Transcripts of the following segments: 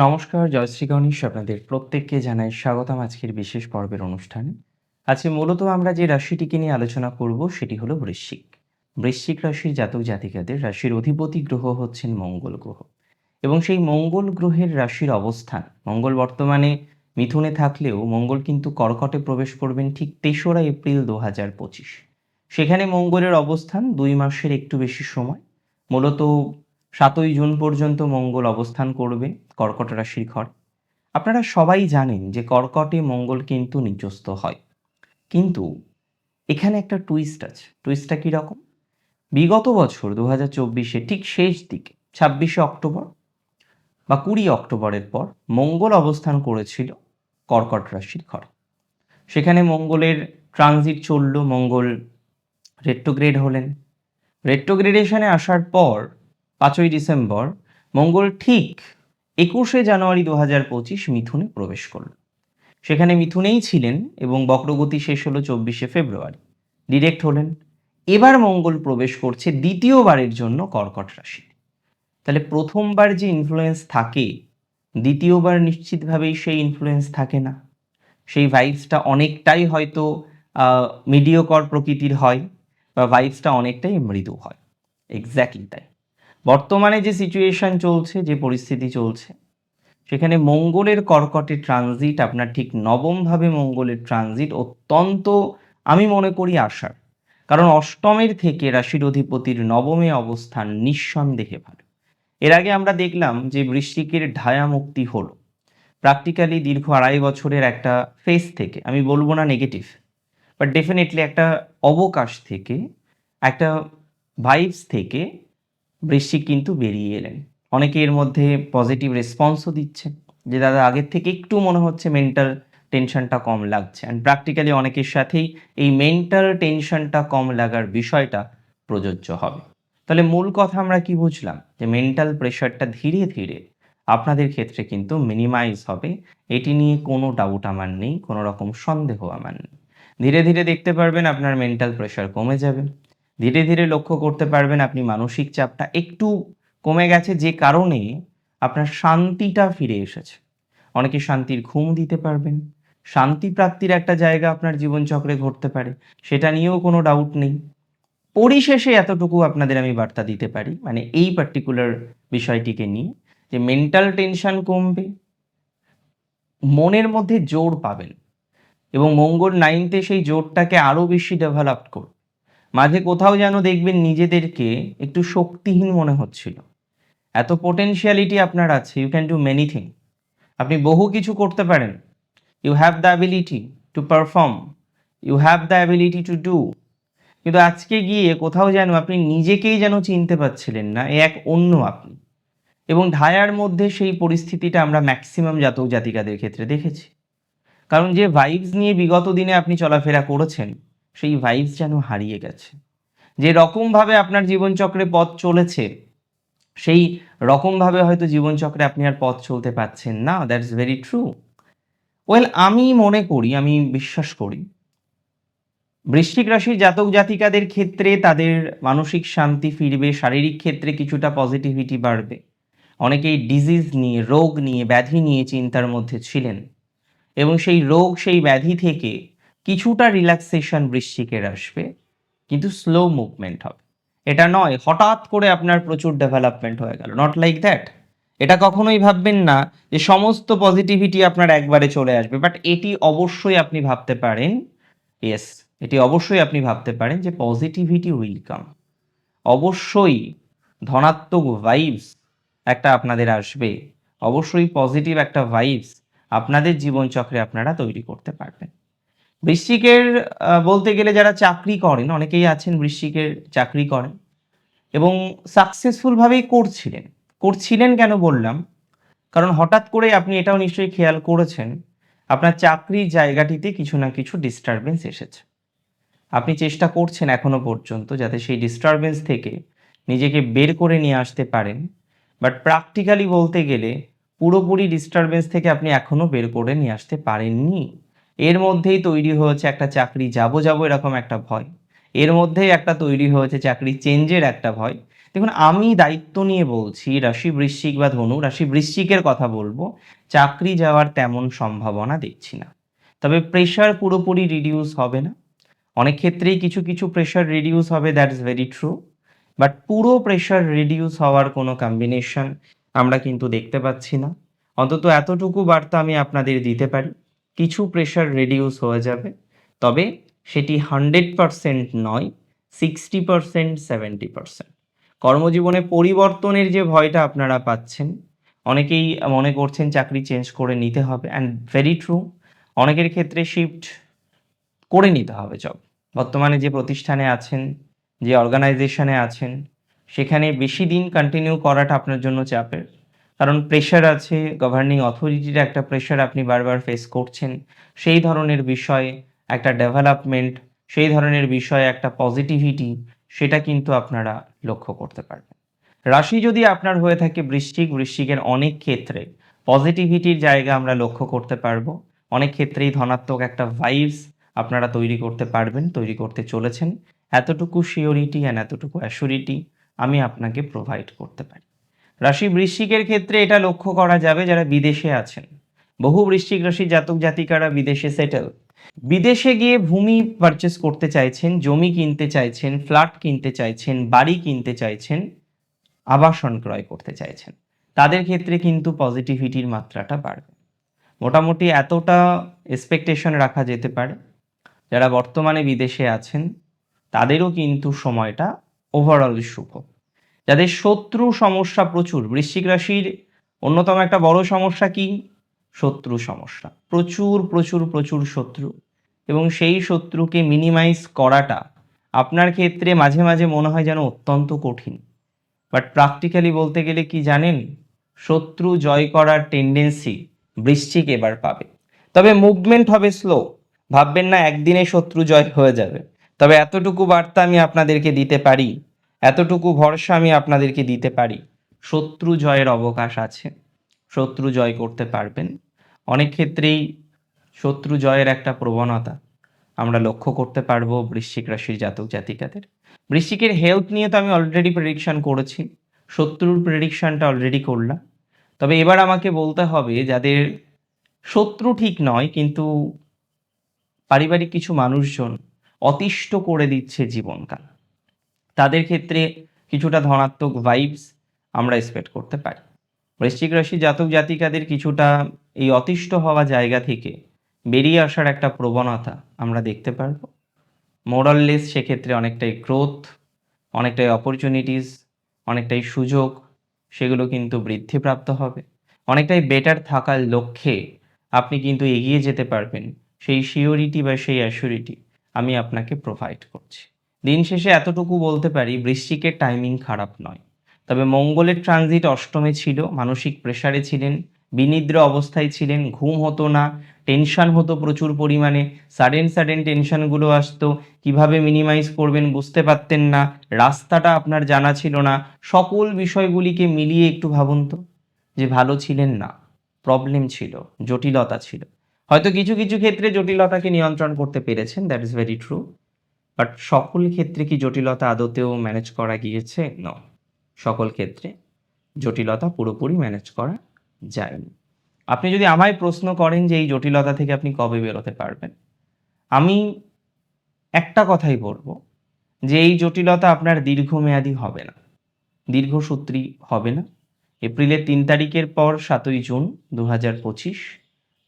নমস্কার জয়শ্রী গণেশ আপনাদের প্রত্যেককে জানাই স্বাগতম আজকের বিশেষ পর্বের অনুষ্ঠানে। আজকে মূলত আমরা যে রাশিটিকে নিয়ে আলোচনা করব সেটি হলো বৃশ্চিক। বৃশ্চিক রাশির জাতক জাতিকাদের রাশির অধিপতি গ্রহ হচ্ছেন মঙ্গল গ্রহ। এবং সেই মঙ্গল গ্রহের রাশির অবস্থান, মঙ্গল বর্তমানে মিথুনে থাকলেও মঙ্গল কিন্তু কর্কটে প্রবেশ করবেন ঠিক তেসরা এপ্রিল দু হাজার পঁচিশ। সেখানে মঙ্গলের অবস্থান দুই মাসের একটু বেশি সময়। মূলত সাতই জুন পর্যন্ত মঙ্গল অবস্থান করবে কর্কট রাশির ঘর। আপনারা সবাই জানেন যে কর্কটে মঙ্গল কিন্তু নিজস্ত হয়। কিন্তু এখানে একটা টুইস্ট আছে। টুইস্টটা কীরকম বিগত বছর দু হাজার চব্বিশে ঠিক শেষ দিকে, ছাব্বিশে অক্টোবর বা কুড়ি অক্টোবরের পর মঙ্গল অবস্থান করেছিল কর্কট রাশির ঘর। সেখানে মঙ্গলের ট্রানজিট চলল, মঙ্গল রেট্রোগ্রেড হলেন। রেট্রোগ্রেডেশনে আসার পর পাঁচই ডিসেম্বর, মঙ্গল ঠিক একুশে জানুয়ারি দু হাজার পঁচিশ মিথুনে প্রবেশ করল। সেখানে মিথুনেই ছিলেন এবং বক্রগতি শেষ হলো চব্বিশে ফেব্রুয়ারি। ডিরেক্ট হলেন। এবার মঙ্গল প্রবেশ করছে দ্বিতীয়বারের জন্য কর্কট রাশি তাহলে প্রথমবার যে ইনফ্লুয়েন্স থাকে, দ্বিতীয়বার নিশ্চিতভাবেই সেই ইনফ্লুয়েন্স থাকে না। সেই ভাইবসটা অনেকটাই হয়তো মিডিয়কর প্রকৃতির হয় বা ভাইবসটা অনেকটাই মৃদু হয়। এক্স্যাক্টলি তাই। বর্তমানে যে সিচুয়েশন চলছে, যে পরিস্থিতি চলছে, সেখানে মঙ্গলের কর্কটে ট্রানজিট আপনার ঠিক নবমভাবে মঙ্গলের ট্রানজিট অত্যন্ত, আমি মনে করি, আশার। কারণ অষ্টমের থেকে রাশির অধিপতির নবমে অবস্থান নিঃসন্দেহে ভালো। এর আগে আমরা দেখলাম যে বৃশ্চিকের ঢায়া মুক্তি হলো। প্র্যাকটিক্যালি দীর্ঘ আড়াই বছরের একটা ফেস থেকে, আমি বলব না নেগেটিভ বাট ডেফিনেটলি একটা অবকাশ থেকে, একটা ভাইবস থেকে বৃশ্চিক কিন্তু বেরিয়ে এলেন। অনেকে এর মধ্যে পজিটিভ রেসপন্সও দিচ্ছে, যে দাদা আগের থেকে একটু মনে হচ্ছে মেন্টাল টেনশনটা কম লাগছে। অ্যান্ড প্র্যাকটিক্যালি অনেকের সাথেই এই মেন্টাল টেনশনটা কম লাগার বিষয়টা প্রযোজ্য হবে। তাহলে মূল কথা আমরা কি বুঝলাম? যে মেন্টাল প্রেশারটা ধীরে ধীরে আপনাদের ক্ষেত্রে কিন্তু মিনিমাইজ হবে। এটি নিয়ে কোনো ডাউট আমার নেই, কোনো রকম সন্দেহ আমার নেই। ধীরে ধীরে দেখতে পারবেন আপনার মেন্টাল প্রেশার কমে যাবে। ধীরে ধীরে লক্ষ্য করতে পারবেন আপনি মানসিক চাপটা একটু কমে গেছে, যে কারণে আপনার শান্তিটা ফিরে এসেছে। অনেকে শান্তির ঘুম দিতে পারবেন, শান্তি প্রাপ্তির একটা জায়গা আপনার জীবনচক্রে ঘটতে পারে, সেটা নিয়েও কোনো ডাউট নেই। পরিশেষে এতটুকু আপনাদের আমি বার্তা দিতে পারি মানে এই পার্টিকুলার বিষয়টিকে নিয়ে, যে মেন্টাল টেনশন কমবে, মনের মধ্যে জোর পাবেন এবং মঙ্গল নাইনতে সেই জোরটাকে আরও বেশি ডেভেলপ করবে। মাঝে কোথাও যেন দেখবেন নিজেদেরকে একটু শক্তিহীন মনে হচ্ছিল। এত পোটেনশিয়ালিটি আপনার আছে you can do many thing আপনি বহু কিছু করতে পারেন। You have the ability to perform you have the ability to do কিন্তু আজকে গিয়ে কোথাও যেন আপনি নিজেকেই যেন চিনতে পারছিলেন না, এ এক অন্য আপনি। এবং ঢায়ার মধ্যে সেই পরিস্থিতিটা আমরা ম্যাক্সিমাম জাতক জাতিকাদের ক্ষেত্রে দেখেছি। কারণ যে ভাইবস নিয়ে বিগত দিনে আপনি চলাফেরা করেছেন সেই ভাইবস যেন হারিয়ে গেছে। যে রকমভাবে আপনার জীবনচক্রে পথ চলেছে, সেই রকমভাবে হয়তো জীবনচক্রে আপনি আর পথ চলতে পারছেন না দ্যাটস ভেরি ট্রু ওয়েল আমি মনে করি, আমি বিশ্বাস করি, বৃশ্চিক রাশির জাতক জাতিকাদের ক্ষেত্রে তাদের মানসিক শান্তি ফিরবে, শারীরিক ক্ষেত্রে কিছুটা পজিটিভিটি বাড়বে। অনেকেই ডিজিজ নিয়ে, রোগ নিয়ে, ব্যাধি নিয়ে চিন্তার মধ্যে ছিলেন। এবং সেই রোগ, সেই ব্যাধি থেকে কিছুটা রিল্যাক্সেশন বৃশ্চিকের আসবে, কিন্তু স্লো মুভমেন্ট হবে। এটা নয়, হঠাৎ করে আপনার প্রচুর ডেভেলপমেন্ট হয়ে গেল। নট লাইক দ্যাট এটা কখনোই ভাববেন না যে সমস্ত পজিটিভিটি আপনার একবারে চলে আসবে বাট এটি অবশ্যই আপনি ভাবতে পারেন ইয়েস এটি অবশ্যই আপনি ভাবতে পারেন যে পজিটিভিটি উইল কাম অবশ্যই ধনাত্মক ভাইবস একটা আপনাদের আসবে। অবশ্যই পজিটিভ একটা ভাইবস আপনাদের জীবনচক্রে আপনারা তৈরি করতে পারবেন। বৃশ্চিকের বলতে গেলে যারা চাকরি করেন, অনেকেই আছেন বৃশ্চিকের চাকরি করেন এবং সাকসেসফুলভাবেই করছিলেন। করছিলেন কেন বললাম? কারণ হঠাৎ করে আপনি এটাও নিশ্চয়ই খেয়াল করেছেন, আপনার চাকরির জায়গাটিতে কিছু না কিছু ডিস্টারবেন্স এসেছে। আপনি চেষ্টা করছেন এখনও পর্যন্ত যাতে সেই ডিস্টারবেন্স থেকে নিজেকে বের করে নিয়ে আসতে পারেন বাট প্র্যাকটিক্যালি বলতে গেলে পুরোপুরি ডিস্টারবেন্স থেকে আপনি এখনও বের করে নিয়ে আসতে পারেননি। এর মধ্যেই তৈরি হয়েছে একটা চাকরি যাব যাব এরকম একটা ভয়। এর মধ্যেই একটা তৈরি হয়েছে চাকরি চেঞ্জের একটা ভয়। দেখুন, আমি দায়িত্ব নিয়ে বলছি, রাশি বৃশ্চিক বা ধনু, রাশি বৃশ্চিকের কথা বলব, চাকরি যাওয়ার তেমন সম্ভাবনা দেখছি না। তবে প্রেশার পুরোপুরি রিডিউস হবে না। অনেক ক্ষেত্রেই কিছু কিছু প্রেশার রিডিউস হবে that is very true but পুরো প্রেশার রিডিউস হওয়ার কোনো কম্বিনেশন আমরা কিন্তু দেখতে পাচ্ছি না। অন্তত এতটুকু বার্তা আমি আপনাদের দিতে পারি। কিছু প্রেশার রিডিউস হয়ে যাবে। তবে সেটি হান্ড্রেড পারসেন্ট নয় সিক্সটি পারসেন্ট সেভেন্টি পারসেন্ট কর্মজীবনে পরিবর্তনের যে ভয়টা আপনারা পাচ্ছেন, অনেকেই মনে করছেন চাকরি চেঞ্জ করে নিতে হবে অ্যান্ড ভেরি ট্রু অনেকের ক্ষেত্রে শিফট করে নিতে হবে জব বর্তমানে যে প্রতিষ্ঠানে আছেন, যে অর্গানাইজেশনে আছেন, সেখানে বেশি দিন কন্টিনিউ করাটা আপনার জন্য চাপের। কারণ প্রেশার আছে গভর্নিং অথরিটির একটা প্রেশার আপনি বারবার ফেস করছেন, সেই ধরনের বিষয়ে একটা ডেভেলপমেন্ট সেই ধরনের বিষয়ে একটা পজিটিভিটি সেটা কিন্তু আপনারা লক্ষ্য করতে পারবেন। রাশি যদি আপনার হয়ে থাকে বৃশ্চিক, বৃশ্চিকের অনেক ক্ষেত্রে পজিটিভিটির জায়গা আমরা লক্ষ্য করতে পারব। অনেক ক্ষেত্রেই ধনাত্মক একটা ভাইবস আপনারা তৈরি করতে পারবেন, তৈরি করতে চলেছেন। এতটুকু শিওরিটি অ্যান্ড এতটুকু অ্যাসুরিটি আমি আপনাকে প্রোভাইড করতে পারি। রাশি বৃশ্চিকের ক্ষেত্রে এটা লক্ষ্য করা যাবে যারা বিদেশে আছেন। বহু বৃশ্চিক রাশি জাতক জাতিকারা বিদেশে সেটেল বিদেশে গিয়ে ভূমি পারচেস করতে চাইছেন, জমি কিনতে চাইছেন ফ্ল্যাট কিনতে চাইছেন, বাড়ি কিনতে চাইছেন, আবাসন ক্রয় করতে চাইছেন। তাদের ক্ষেত্রে কিন্তু পজিটিভিটির মাত্রাটা বাড়বে। মোটামুটি এতটা এক্সপেকটেশন রাখা যেতে পারে। যারা বর্তমানে বিদেশে আছেন, তাদেরও কিন্তু সময়টা ওভারঅল শুভ। যাদের শত্রু সমস্যা প্রচুর। বৃশ্চিক রাশির অন্যতম একটা বড় সমস্যা কি? শত্রু সমস্যা। প্রচুর প্রচুর প্রচুর শত্রু। এবং সেই শত্রুকে মিনিমাইজ করাটা আপনার ক্ষেত্রে মাঝে মাঝে মনে হয় যেন অত্যন্ত কঠিন। বাট প্র্যাকটিক্যালি বলতে গেলে কি জানেন? শত্রু জয় করার টেন্ডেন্সি বৃশ্চিক এবার পাবে। তবে মুভমেন্ট হবে স্লো ভাববেন না, একদিনে শত্রু জয় হয়ে যাবে। তবে এতটুকু বার্তা আমি আপনাদেরকে দিতে পারি এতটুকু ভরসা আমি আপনাদেরকে দিতে পারি। শত্রু জয়ের অবকাশ আছে। শত্রু জয় করতে পারবেন। অনেক ক্ষেত্রেই শত্রু জয়ের একটা প্রবণতা। আমরা লক্ষ্য করতে পারব বৃশ্চিক রাশির জাতক জাতিকাদের। বৃশ্চিকের হেলথ নিয়ে তো আমি অলরেডি প্রেডিকশন করেছি। শত্রুর প্রেডিকশানটা অলরেডি করলাম। তবে এবার আমাকে বলতে হবে, যাদের শত্রু ঠিক নয়, কিন্তু পারিবারিক কিছু মানুষজন অতিষ্ঠ করে দিচ্ছে জীবনকাল। তাদের ক্ষেত্রে কিছুটা ধনাত্মক ভাইবস আমরা এক্সপেক্ট করতে পারি। বৃশ্চিক রাশি জাতক জাতিকাদের কিছুটা এই অতিষ্ঠ হওয়া জায়গা থেকে বেরিয়ে আসার একটা প্রবণতা আমরা দেখতে পারব। মোরাললেস সেক্ষেত্রে অনেকটাই গ্রোথ অনেকটাই অপরচুনিটিস অনেকটাই সুযোগ, সেগুলো কিন্তু বৃদ্ধিপ্রাপ্ত হবে। অনেকটাই বেটার থাকার লক্ষ্যে আপনি কিন্তু এগিয়ে যেতে পারবেন। সেই শিওরিটি বা সেই অ্যাসিউরিটি আমি আপনাকে প্রোভাইড করছি। দিন শেষে এতটুকু বলতে পারি, বৃশ্চিকের টাইমিং খারাপ নয়। তবে মঙ্গলের ট্রানজিট অষ্টমে ছিল, মানসিক প্রেসারে ছিলেন, বিনিদ্র অবস্থায় ছিলেন, ঘুম হতো না টেনশন হতো প্রচুর পরিমাণে সাডেন সাডেন টেনশনগুলো আসতো, কীভাবে মিনিমাইজ করবেন বুঝতে পারতেন না, রাস্তাটা আপনার জানা ছিল না, সকল বিষয়গুলিকে মিলিয়ে একটু ভাবুন তো, যে ভালো ছিলেন না প্রবলেম ছিল, জটিলতা ছিল। হয়তো কিছু কিছু ক্ষেত্রে জটিলতাকে নিয়ন্ত্রণ করতে পেরেছেন that is very true but সকল ক্ষেত্রে কি জটিলতা আদতেও ম্যানেজ করা গিয়েছে? ন সকল ক্ষেত্রে জটিলতা পুরোপুরি ম্যানেজ করা যায়নি। আপনি যদি আমায় প্রশ্ন করেন যে এই জটিলতা থেকে আপনি কবে বেরোতে পারবেন, আমি একটা কথাই বলব যে এই জটিলতা আপনার দীর্ঘমেয়াদী হবে না। দীর্ঘসূত্রী হবে না। এপ্রিলের তিন তারিখের পর সাতই জুন দু হাজার পঁচিশ,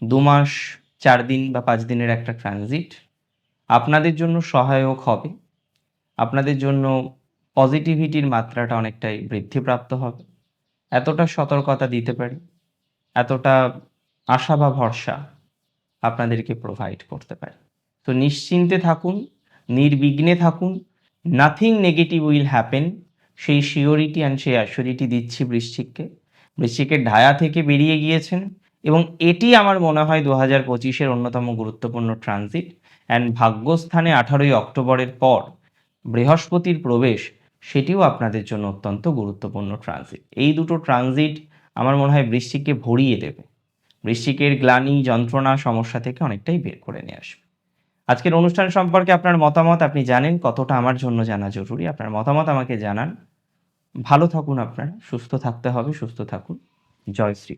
দু মাস, চার দিন বা পাঁচ দিনের একটা ট্রানজিট আপনাদের জন্য সহায়ক হবে। আপনাদের জন্য পজিটিভিটির মাত্রাটা অনেকটাই বৃদ্ধিপ্রাপ্ত হবে। এতটা সতর্কতা দিতে পারি, এতটা আশা বা ভরসা আপনাদেরকে প্রোভাইড করতে পারি। তো নিশ্চিন্তে থাকুন, নির্বিঘ্নে থাকুন নাথিং নেগেটিভ উইল হ্যাপেন সেই শিওরিটি অ্যান্ড সেই অ্যাসিওরিটি দিচ্ছি বৃশ্চিককে। বৃশ্চিকের ঢায়া থেকে বেরিয়ে গিয়েছেন এবং এটি আমার মনে হয় দু হাজার পঁচিশের অন্যতম গুরুত্বপূর্ণ ট্রানজিট অ্যান্ড ভাগ্যস্থানে আঠারোই অক্টোবরের পর বৃহস্পতির প্রবেশ, সেটিও আপনাদের জন্য অত্যন্ত গুরুত্বপূর্ণ ট্রানজিট এই দুটো ট্রানজিট আমার মনে হয় বৃশ্চিককে ভরিয়ে দেবে। বৃশ্চিকের গ্লানি, যন্ত্রণা, সমস্যা থেকে অনেকটাই বের করে নিয়ে আসবে। আজকের অনুষ্ঠান সম্পর্কে আপনার মতামত আপনি জানেন, কতটা আমার জন্য জানা জরুরি। আপনার মতামত আমাকে জানান। ভালো থাকুন আপনারা, সুস্থ থাকতে হবে, সুস্থ থাকুন। জয় শ্রী